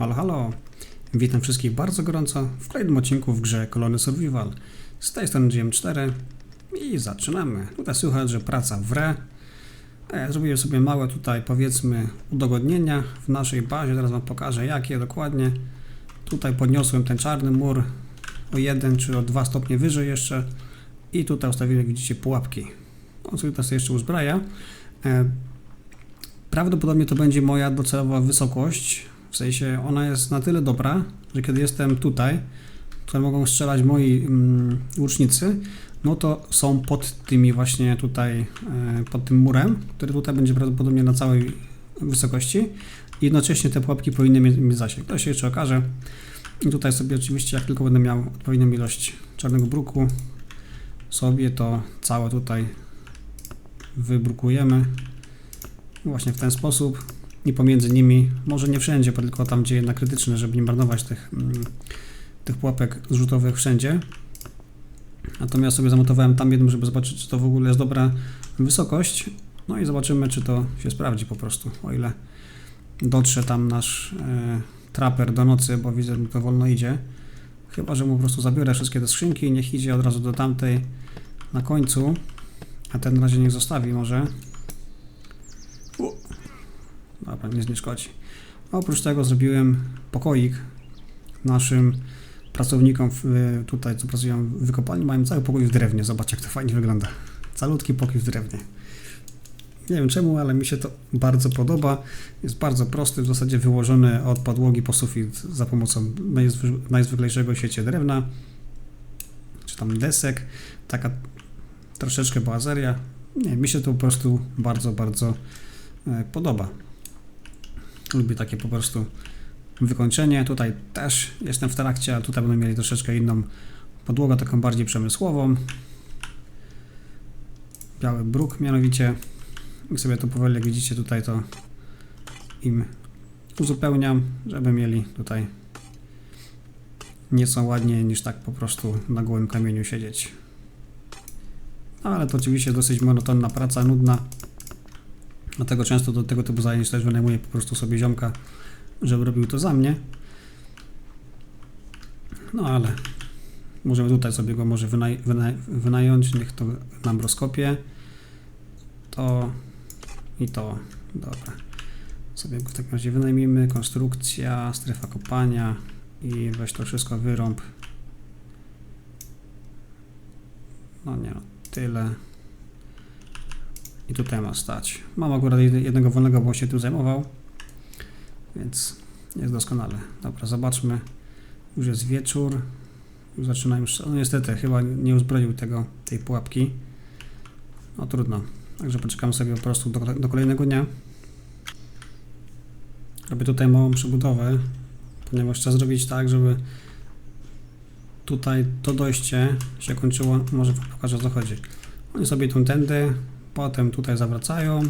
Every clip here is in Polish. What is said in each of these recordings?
Halo, halo. Witam wszystkich bardzo gorąco w kolejnym odcinku w grze Kolony Survival. Z tej strony GM4 i zaczynamy. Tutaj słychać, że praca wre. A ja zrobiłem sobie małe tutaj powiedzmy udogodnienia w naszej bazie. Teraz wam pokażę jakie dokładnie. Tutaj podniosłem ten czarny mur o 1 czy o 2 stopnie wyżej jeszcze. I tutaj ustawiłem, jak widzicie, pułapki. On sobie teraz jeszcze uzbraja. E, Prawdopodobnie to będzie moja docelowa wysokość. W sensie ona jest na tyle dobra, że kiedy jestem tutaj, to mogą strzelać moi mm, łucznicy, no to są pod tymi właśnie tutaj, e, pod tym murem, który tutaj będzie prawdopodobnie na całej wysokości. I jednocześnie te pułapki powinny mieć, mieć zasięg. To się jeszcze okaże. I tutaj sobie oczywiście, jak tylko będę miał odpowiednią ilość czarnego bruku, sobie to całe tutaj wybrukujemy właśnie w ten sposób i pomiędzy nimi, może nie wszędzie, tylko tam, gdzie jednak krytyczne, żeby nie marnować tych, mm, tych pułapek zrzutowych wszędzie. Natomiast sobie zamontowałem tam jedną, żeby zobaczyć, czy to w ogóle jest dobra wysokość. No i zobaczymy, czy to się sprawdzi po prostu, o ile dotrze tam nasz e, traper do nocy, bo widzę, że to wolno idzie. Chyba, że mu po prostu zabiorę wszystkie te skrzynki i niech idzie od razu do tamtej na końcu, a ten na razie niech zostawi może. Dobra, nic nie szkodzi. Oprócz tego zrobiłem pokoik naszym pracownikom tutaj, co pracują w wykopalni, mają cały pokój w drewnie. Zobaczcie, jak to fajnie wygląda. Calutki pokój w drewnie. Nie wiem czemu, ale mi się to bardzo podoba. Jest bardzo prosty, w zasadzie wyłożony od podłogi po sufit za pomocą najzwy, najzwyklejszego siecie drewna, czy tam desek. Taka troszeczkę boazeria. Nie, mi się to po prostu bardzo, bardzo e, podoba. Lubię takie po prostu wykończenie. Tutaj też jestem w trakcie, ale tutaj będą mieli troszeczkę inną podłogę, taką bardziej przemysłową. Biały bruk mianowicie. I sobie to powoli, jak widzicie tutaj, to im uzupełniam, żeby mieli tutaj nieco ładniej niż tak po prostu na gołym kamieniu siedzieć. No, ale to oczywiście dosyć monotonna praca, nudna. Dlatego często do tego typu zajęć też wynajmuję po prostu sobie ziomka, żeby robił to za mnie. No ale możemy tutaj sobie go może wynaj wynaj wynająć, niech to nam rozkopie. To i to. Dobra. Sobie go w takim razie wynajmijmy. Konstrukcja, strefa kopania i weź to wszystko wyrąb. No nie no, tyle. I tutaj ma stać. Mam akurat jed- jednego wolnego, bo się tu zajmował. Więc jest doskonale. Dobra, zobaczmy. Już jest wieczór. Już zaczynają. strzel- No niestety, chyba nie uzbroił tego, tej pułapki. No trudno. Także poczekam sobie po prostu do, do kolejnego dnia. Robię tutaj małą przebudowę, ponieważ chcę zrobić tak, żeby tutaj to dojście się kończyło. Może pokażę o co chodzi. Oni sobie idą tędy, potem tutaj zawracają,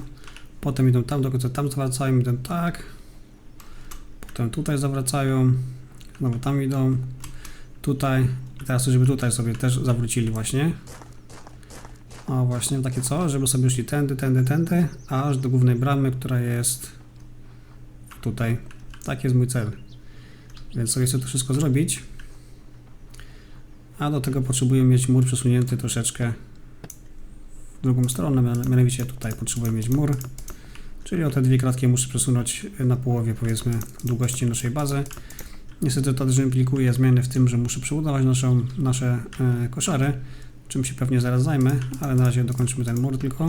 potem idą tam, do końca tam zawracają, idą tak, potem tutaj zawracają, znowu tam idą, tutaj i teraz żeby tutaj sobie też zawrócili właśnie. O właśnie, takie co, żeby sobie szli tędy, tędy, tędy, aż do głównej bramy, która jest tutaj. Tak jest mój cel. Więc sobie chcę to wszystko zrobić. A do tego potrzebuję mieć mur przesunięty troszeczkę drugą stronę, mian- mianowicie tutaj potrzebuję mieć mur. Czyli o te dwie kratki muszę przesunąć na połowie powiedzmy długości naszej bazy. Niestety to też implikuje zmiany w tym, że muszę przebudować naszą, nasze e, koszary, czym się pewnie zaraz zajmę, ale na razie dokończymy ten mur tylko.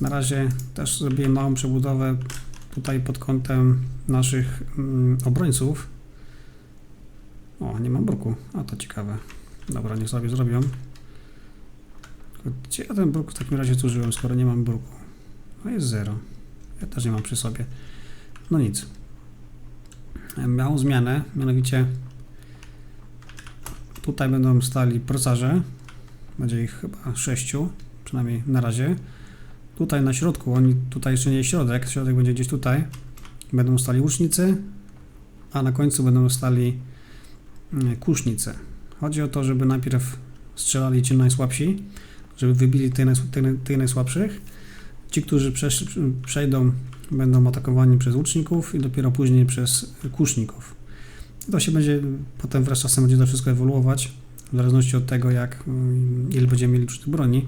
Na razie też zrobiłem małą przebudowę tutaj pod kątem naszych mm, obrońców. Nie mam bruku. A to ciekawe. Dobra, niech sobie zrobią. Gdzie ja ten bruk w takim razie zużyłem, skoro nie mam bruku? No jest zero. Ja też nie mam przy sobie. No nic. Małą zmianę, mianowicie tutaj będą stali procarze. Będzie ich chyba sześciu, przynajmniej na razie. Tutaj na środku, oni tutaj jeszcze nie jest środek, środek będzie gdzieś tutaj. Będą stali łucznicy, a na końcu będą stali mm, kusznicy. Chodzi o to, żeby najpierw strzelali ci najsłabsi, żeby wybili tych, najs- najsłabszych, Ci, którzy przejdą, będą atakowani przez łuczników i dopiero później przez kuszników. To się będzie, potem wraz z czasem będzie to wszystko ewoluować, w zależności od tego, jak, mm, ile będziemy mieli przy tych broni.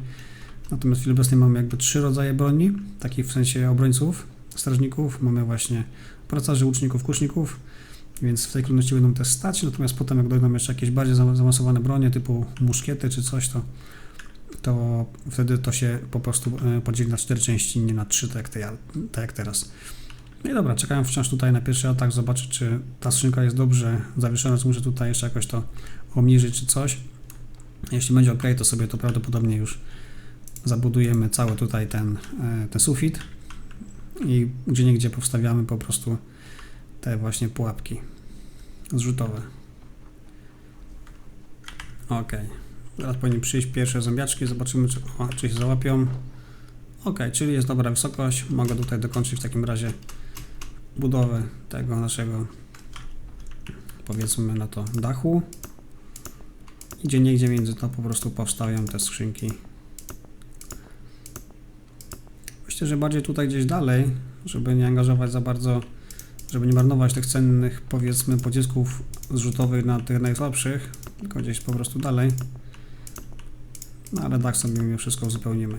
Natomiast w chwili obecnej mamy jakby trzy rodzaje broni, takich w sensie obrońców, strażników. Mamy właśnie pracarzy, łuczników, kuszników, więc w tej kolejności będą też stać. Natomiast potem, jak dojdą jeszcze jakieś bardziej zaawa- zaawansowane bronie, typu muszkiety czy coś, to, to wtedy to się po prostu e, podzieli na cztery części, nie na trzy, tak jak, tak jak teraz. No i dobra, czekałem wciąż tutaj na pierwszy atak, zobaczyć, czy ta skrzynka jest dobrze zawieszona, czy muszę tutaj jeszcze jakoś to obniżyć, czy coś. Jeśli będzie ok, to sobie to prawdopodobnie już zabudujemy cały tutaj ten, e, ten sufit i gdzie niegdzie powstawiamy po prostu te właśnie pułapki zrzutowe. Ok. Teraz powinny przyjść pierwsze zombiaczki, zobaczymy czy, o, czy się załapią. Ok, czyli jest dobra wysokość. Mogę tutaj dokończyć w takim razie budowę tego naszego powiedzmy na to dachu. Gdzie niegdzie między to po prostu powstają te skrzynki. Myślę, że bardziej tutaj gdzieś dalej, żeby nie angażować za bardzo, żeby nie marnować tych cennych powiedzmy pocisków zrzutowych na tych najsłabszych, tylko gdzieś po prostu dalej. No ale tak sobie mimo wszystko uzupełnimy.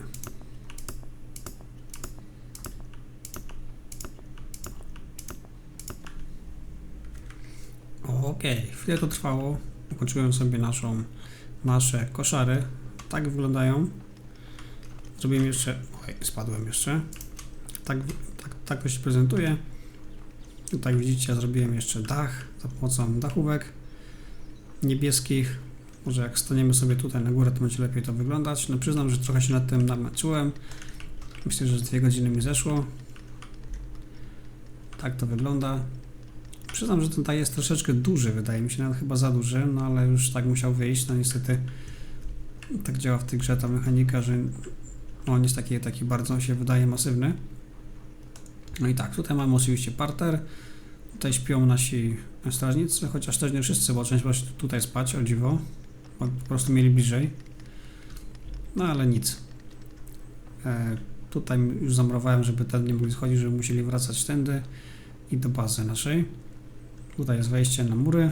Okej, chwilę to trwało. Ukończyłem sobie naszą, nasze koszary. Tak wyglądają. Zrobiłem jeszcze. Oj, spadłem jeszcze. Tak, tak, tak to się prezentuje. Tutaj widzicie, zrobiłem jeszcze dach za pomocą dachówek niebieskich. Może jak staniemy sobie tutaj na górę, to będzie lepiej to wyglądać. No przyznam, że trochę się nad tym namęczyłem. Myślę, że dwie godziny mi zeszło. Tak to wygląda. Przyznam, że ten taj jest troszeczkę duży, wydaje mi się, nawet chyba za duży, no ale już tak musiał wyjść. No niestety tak działa w tej grze ta mechanika, że on jest taki, taki bardzo się wydaje masywny. No i tak, tutaj mamy oczywiście parter. Tutaj śpią nasi strażnicy, chociaż też nie wszyscy, bo część właśnie tutaj spać, o dziwo. Po prostu mieli bliżej. No ale nic. E, tutaj już zamrowałem, żeby ten nie mogli schodzić, żeby musieli wracać tędy i do bazy naszej. Tutaj jest wejście na mury.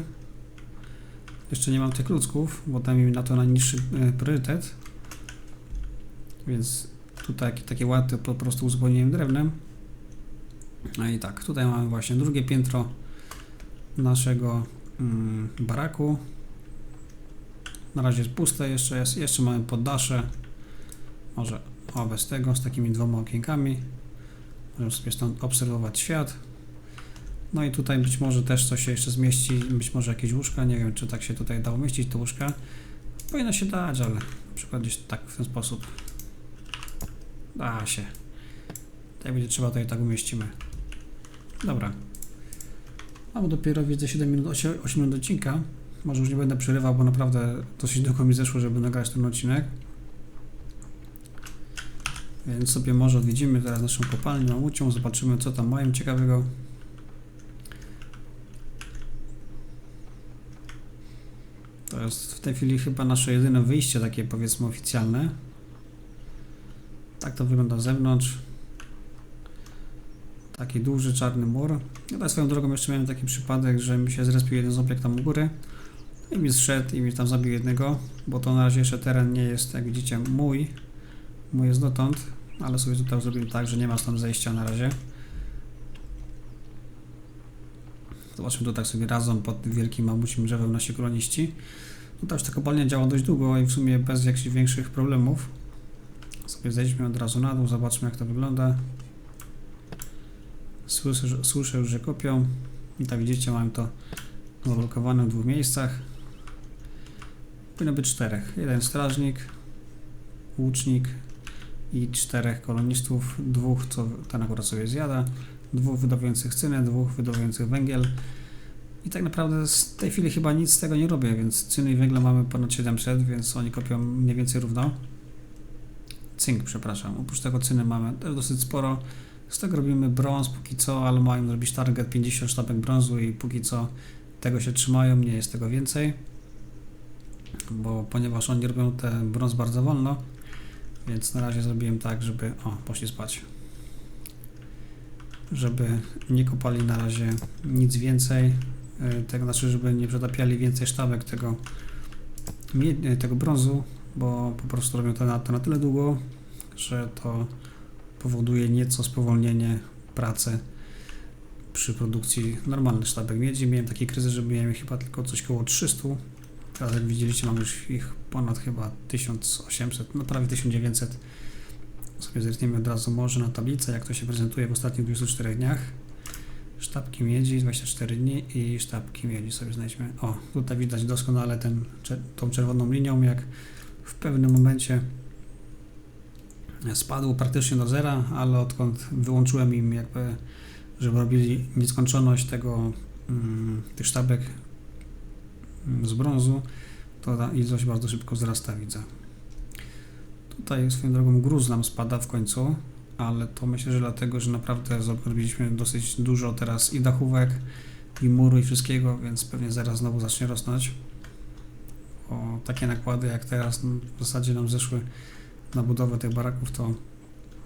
Jeszcze nie mam tych ludzków, bo dam mi na to najniższy e, priorytet. Więc tutaj takie łaty po prostu uzupełniłem drewnem. No i tak, tutaj mamy właśnie drugie piętro naszego mm, baraku. Na razie jest puste, jeszcze jest, jeszcze mamy poddasze. Może o bez tego, z takimi dwoma okienkami. Możemy sobie stąd obserwować świat. No i tutaj być może też coś się jeszcze zmieści, być może jakieś łóżka, nie wiem czy tak się tutaj da umieścić te łóżka. Powinno się dać, ale na przykład gdzieś tak w ten sposób. Da się. Jak będzie trzeba, to i tak umieścimy. Dobra. Mam dopiero widzę 7 minut, 8, 8 minut odcinka. Może już nie będę przerywał, bo naprawdę dosyć długo mi zeszło, żeby nagrać ten odcinek. Więc sobie może odwiedzimy teraz naszą kopalnię łódź, zobaczymy co tam mają ciekawego. To jest w tej chwili chyba nasze jedyne wyjście takie powiedzmy oficjalne. Tak to wygląda z zewnątrz. Taki duży czarny mur. Ja swoją drogą jeszcze miałem taki przypadek, że mi się zrespił jeden zombie tam u góry i mi zszedł i mi tam zabił jednego, bo to na razie jeszcze teren nie jest, jak widzicie, mój. Mój jest dotąd, ale sobie tutaj zrobiłem tak, że nie ma stąd zejścia na razie. Zobaczmy to tak sobie razem pod tym wielkim mamucim drzewem nasi koloniści. No to już ta kopalnia działa dość długo i w sumie bez jakichś większych problemów. Sobie zejdźmy od razu na dół, zobaczmy jak to wygląda. Słyszę, słyszę że kopią. I tak widzicie, mam to zablokowane w dwóch miejscach. Powinno być czterech. Jeden strażnik, łucznik i czterech kolonistów. Dwóch, co ten akurat sobie zjada. Dwóch wydobywających cynę, dwóch wydobywających węgiel. I tak naprawdę z tej chwili chyba nic z tego nie robię, więc cyny i węgla mamy ponad 700, więc oni kopią mniej więcej równo. Cynk, przepraszam. Oprócz tego cyny mamy też dosyć sporo. Z tego robimy brąz póki co, ale mają zrobić target 50 sztabek brązu i póki co tego się trzymają, nie jest tego więcej. Bo ponieważ oni robią ten brąz bardzo wolno, Więc na razie zrobiłem tak, żeby... O, poszli spać. Żeby nie kopali na razie nic więcej. y, Tego znaczy, żeby nie przetapiali więcej sztabek tego, tego brązu, bo po prostu robią to na, to na tyle długo, że to powoduje nieco spowolnienie pracy przy produkcji normalnych sztabek miedzi. Miałem taki kryzys, że miałem chyba tylko coś koło 300. Teraz jak widzieliście mam już ich ponad chyba 1800, no prawie 1900. Sobie zerkniemy od razu może na tablicę, jak to się prezentuje w ostatnich 24 dniach. Sztabki miedzi 24 dni i sztabki miedzi sobie znajdźmy. O, tutaj widać doskonale ten, tą czerwoną linią, jak w pewnym momencie spadł praktycznie do zera, ale odkąd wyłączyłem im jakby, żeby robili nieskończoność tego, mm, tych sztabek mm, z brązu, to ta ilość bardzo szybko wzrasta, widzę. Tutaj swoją drogą gruz nam spada w końcu, ale to myślę, że dlatego, że naprawdę zrobiliśmy dosyć dużo teraz i dachówek, i muru, i wszystkiego, więc pewnie zaraz znowu zacznie rosnąć. O takie nakłady jak teraz no, w zasadzie nam zeszły na budowę tych baraków, to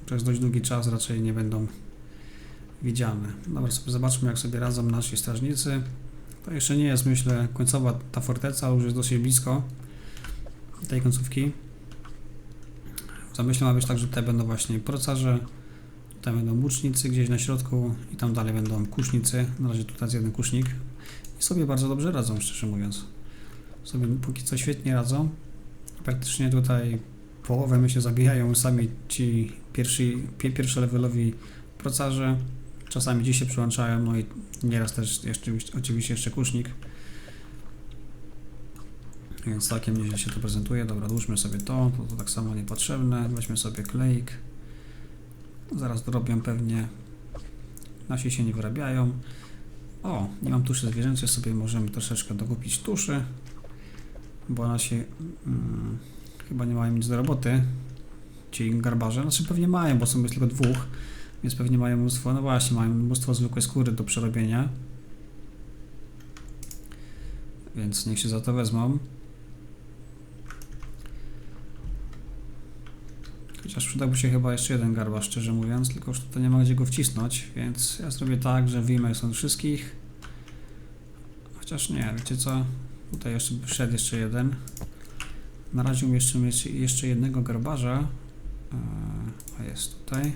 przez dość długi czas raczej nie będą widziane. Dobra, sobie zobaczmy, jak sobie radzą nasi strażnicy. To jeszcze nie jest, myślę, końcowa ta forteca, już jest dosyć blisko tej końcówki. Zamyślę ma być tak, że tutaj będą właśnie procarze, tutaj będą łucznicy gdzieś na środku i tam dalej będą kusznicy. Na razie tutaj jest jeden kusznik i sobie bardzo dobrze radzą, szczerze mówiąc. Sobie póki co świetnie radzą. Praktycznie tutaj połowę się zabijają sami ci pierwsi, pie, pierwszolevelowi procarze. Czasami dziś się przyłączają, no i nieraz też jeszcze, oczywiście jeszcze kusznik. Więc takiem nieźle się to prezentuje. Dobra, dłużmy sobie to, to, to tak samo niepotrzebne. Weźmy sobie kleik. Zaraz dorobią pewnie. Nasi się nie wyrabiają. O, nie mam tuszy zwierzęcej, sobie możemy troszeczkę dokupić tuszy, bo nasi mm, chyba nie mają nic do roboty. Ci garbarze, znaczy pewnie mają, bo są jest tylko dwóch, więc pewnie mają mnóstwo, no właśnie, mają mnóstwo zwykłej skóry do przerobienia. Więc niech się za to wezmą. Chociaż przydałby się chyba jeszcze jeden garbarz, szczerze mówiąc, tylko już tutaj nie ma gdzie go wcisnąć, więc ja zrobię tak, że wyjmę stąd wszystkich. Chociaż nie, wiecie co? Tutaj jeszcze wszedł jeszcze jeden. Na razie umieszczymy jeszcze, jednego garbarza. Eee, A jest tutaj.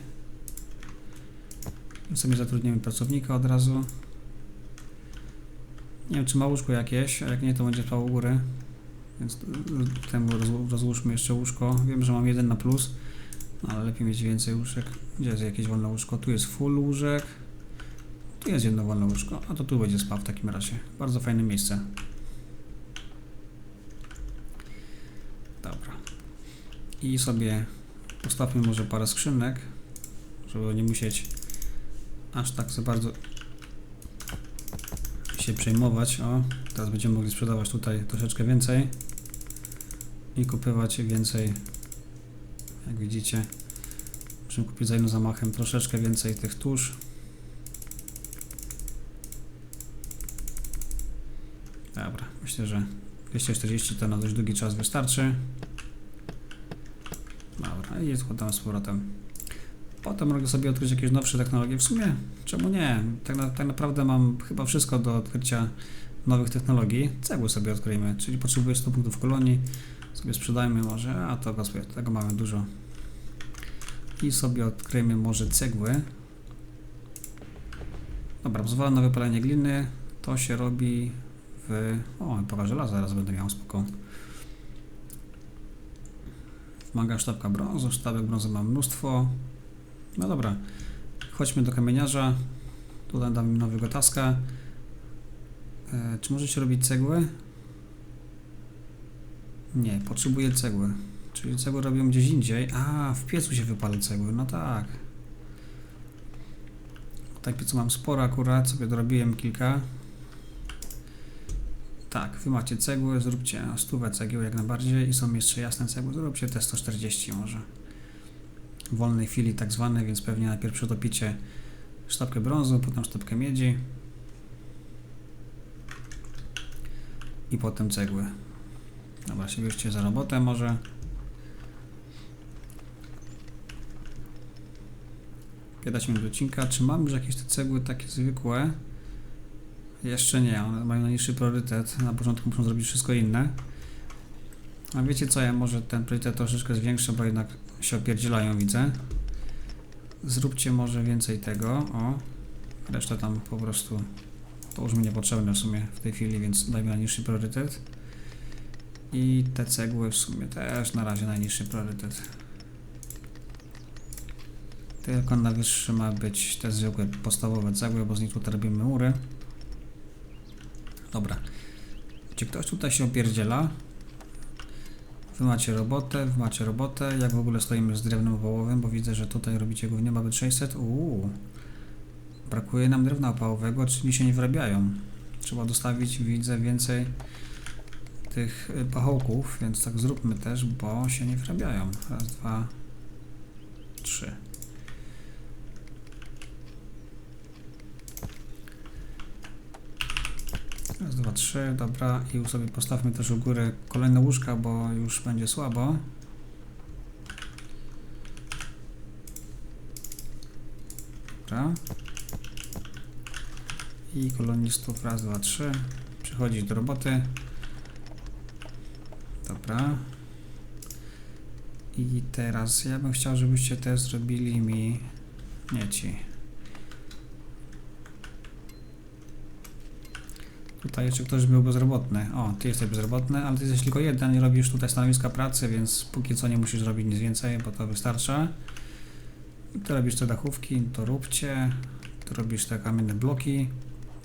Sobie zatrudnimy pracownika od razu. Nie wiem, czy ma łóżko jakieś, a jak nie, to będzie spał u góry. Więc temu rozłóżmy jeszcze łóżko. Wiem, że mam jeden na plus, no, ale lepiej mieć więcej łóżek. Gdzie jest jakieś wolne łóżko? Tu jest full łóżek. Tu jest jedno wolne łóżko, a to tu będzie spał w takim razie. Bardzo fajne miejsce. Dobra. I sobie postawmy może parę skrzynek, żeby nie musieć aż tak za bardzo się przejmować. O, teraz będziemy mogli sprzedawać tutaj troszeczkę więcej i kupywać więcej. Jak widzicie, możemy kupić za jednym zamachem troszeczkę więcej tych tusz. Dobra, myślę, że 240 to na dość długi czas wystarczy. Dobra, i składamy z powrotem. Potem mogę sobie odkryć jakieś nowsze technologie. W sumie, czemu nie? Tak, na, tak naprawdę mam chyba wszystko do odkrycia nowych technologii. Cegły sobie odkryjmy, czyli potrzebuję 100 punktów kolonii. Sobie sprzedajmy może, a to sobie, tego mamy dużo. I sobie odkryjmy może cegły. Dobra, pozwolę na wypalenie gliny. To się robi. O, epoka żelaza zaraz będę miał spoko. Wymaga sztabka brązu, sztabek brązu mam mnóstwo. No dobra, chodźmy do kamieniarza. Tutaj dam nowego taska. E, czy możecie robić cegły? Nie, potrzebuję cegły. Czyli cegły robią gdzieś indziej. A, w piecu się wypala cegły, no tak. Tutaj piecu mam sporo akurat, sobie dorobiłem kilka. Tak, wy macie cegły, zróbcie stówę cegieł jak najbardziej i są jeszcze jasne cegły, zróbcie te 140 może. W wolnej chwili tak zwane, więc pewnie najpierw przytopicie sztabkę brązu, potem sztabkę miedzi i potem cegły. Dobra, się bierzcie za robotę może. Gadać mi do odcinka, czy mam już jakieś te cegły takie zwykłe? Jeszcze nie, one mają najniższy priorytet. Na początku muszą zrobić wszystko inne. A wiecie co, ja może ten priorytet troszeczkę zwiększę, bo jednak się opierdzielają, widzę. Zróbcie może więcej tego, o. Resztę tam po prostu, to już mi niepotrzebne w sumie w tej chwili, więc dajmy na niższy priorytet. I te cegły w sumie też na razie najniższy priorytet. Tylko na wyższy ma być te zwykłe podstawowe cegły, bo z nich tutaj robimy mury. Dobra. Czy ktoś tutaj się opierdziela? Wy macie robotę, wy macie robotę. Jak w ogóle stoimy z drewnem opałowym, bo widzę, że tutaj robicie głównie mamy 600. Uuu. Brakuje nam drewna opałowego, czyli się nie wyrabiają. Trzeba dostawić, widzę, więcej tych y, pachołków, więc tak zróbmy też, bo się nie wyrabiają. Raz, dwa, trzy. Raz, dwa, trzy, dobra. I sobie postawmy też u góry kolejne łóżka, bo już będzie słabo. Dobra. I kolonistów raz, dwa, trzy. Przychodzić do roboty. Dobra. I teraz ja bym chciał, żebyście też zrobili mi... Nie ci. Tutaj jeszcze ktoś był bezrobotny. O, ty jesteś bezrobotny, ale ty jesteś tylko jeden i robisz tutaj stanowiska pracy, więc póki co nie musisz robić nic więcej, bo to wystarcza. Ty robisz te dachówki, to róbcie. Ty robisz te kamienne bloki,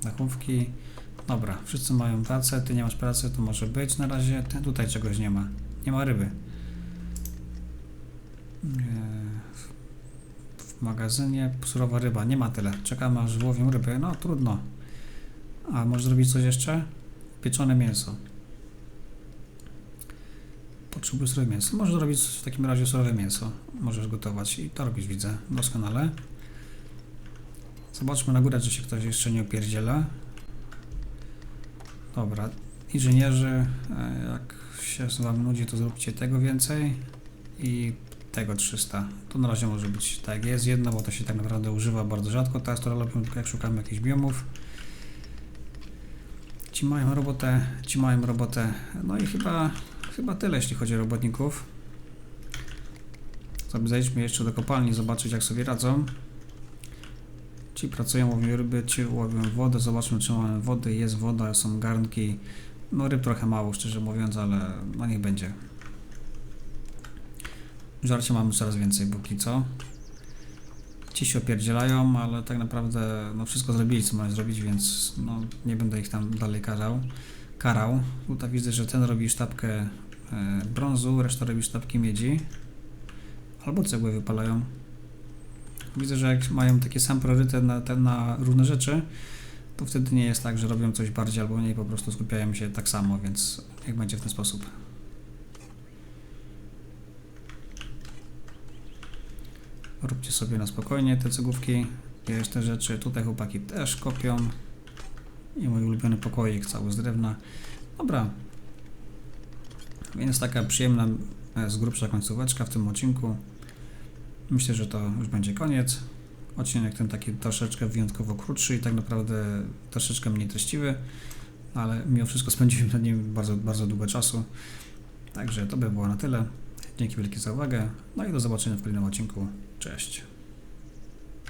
dachówki. Dobra, wszyscy mają pracę, ty nie masz pracy, to może być na razie. Ty, tutaj czegoś nie ma. Nie ma ryby. W magazynie surowa ryba, nie ma tyle. Czekamy aż złowią ryby. No trudno. A może zrobić coś jeszcze? Pieczone mięso. Potrzebuję surowe mięso. Możesz zrobić w takim razie surowe mięso. Możesz gotować i to robić widzę doskonale. Zobaczmy na górę, czy się ktoś jeszcze nie opierdziela. Dobra, inżynierzy, e, jak się wam nudzi, to zróbcie tego więcej i tego 300. To na razie może być tak jest jedno, bo to się tak naprawdę używa bardzo rzadko. Teraz to robią tylko jak szukamy jakichś biomów. Ci mają robotę, ci mają robotę. No i chyba, chyba tyle, jeśli chodzi o robotników. Sobie zejdźmy jeszcze do kopalni, zobaczyć jak sobie radzą. Ci pracują, łowią ryby, ci łowią wodę, zobaczmy czy mamy wody, jest woda, są garnki. No ryb trochę mało, szczerze mówiąc, ale no niech będzie. Żarcia mamy coraz więcej póki co. Ci się opierdzielają, ale tak naprawdę no wszystko zrobili co mają zrobić, więc no nie będę ich tam dalej karał. karał. Tutaj widzę, że ten robi sztabkę e, brązu, reszta robi sztabki miedzi. Albo cegły wypalają. Widzę, że jak mają taki sam priorytet na, na różne rzeczy, to wtedy nie jest tak, że robią coś bardziej albo mniej, po prostu skupiają się tak samo, więc jak będzie w ten sposób. Róbcie sobie na spokojnie te cegówki, wiesz, te rzeczy. Tutaj chłopaki też kopią. I mój ulubiony pokoik cały z drewna. Dobra. Więc taka przyjemna, e, z grubsza końcóweczka w tym odcinku. Myślę, że to już będzie koniec. Odcinek ten taki troszeczkę wyjątkowo krótszy i tak naprawdę troszeczkę mniej treściwy, ale mimo wszystko spędziłem na nim bardzo, bardzo długo czasu. Także to by było na tyle. Dzięki wielkie za uwagę. No i do zobaczenia w kolejnym odcinku. Cześć.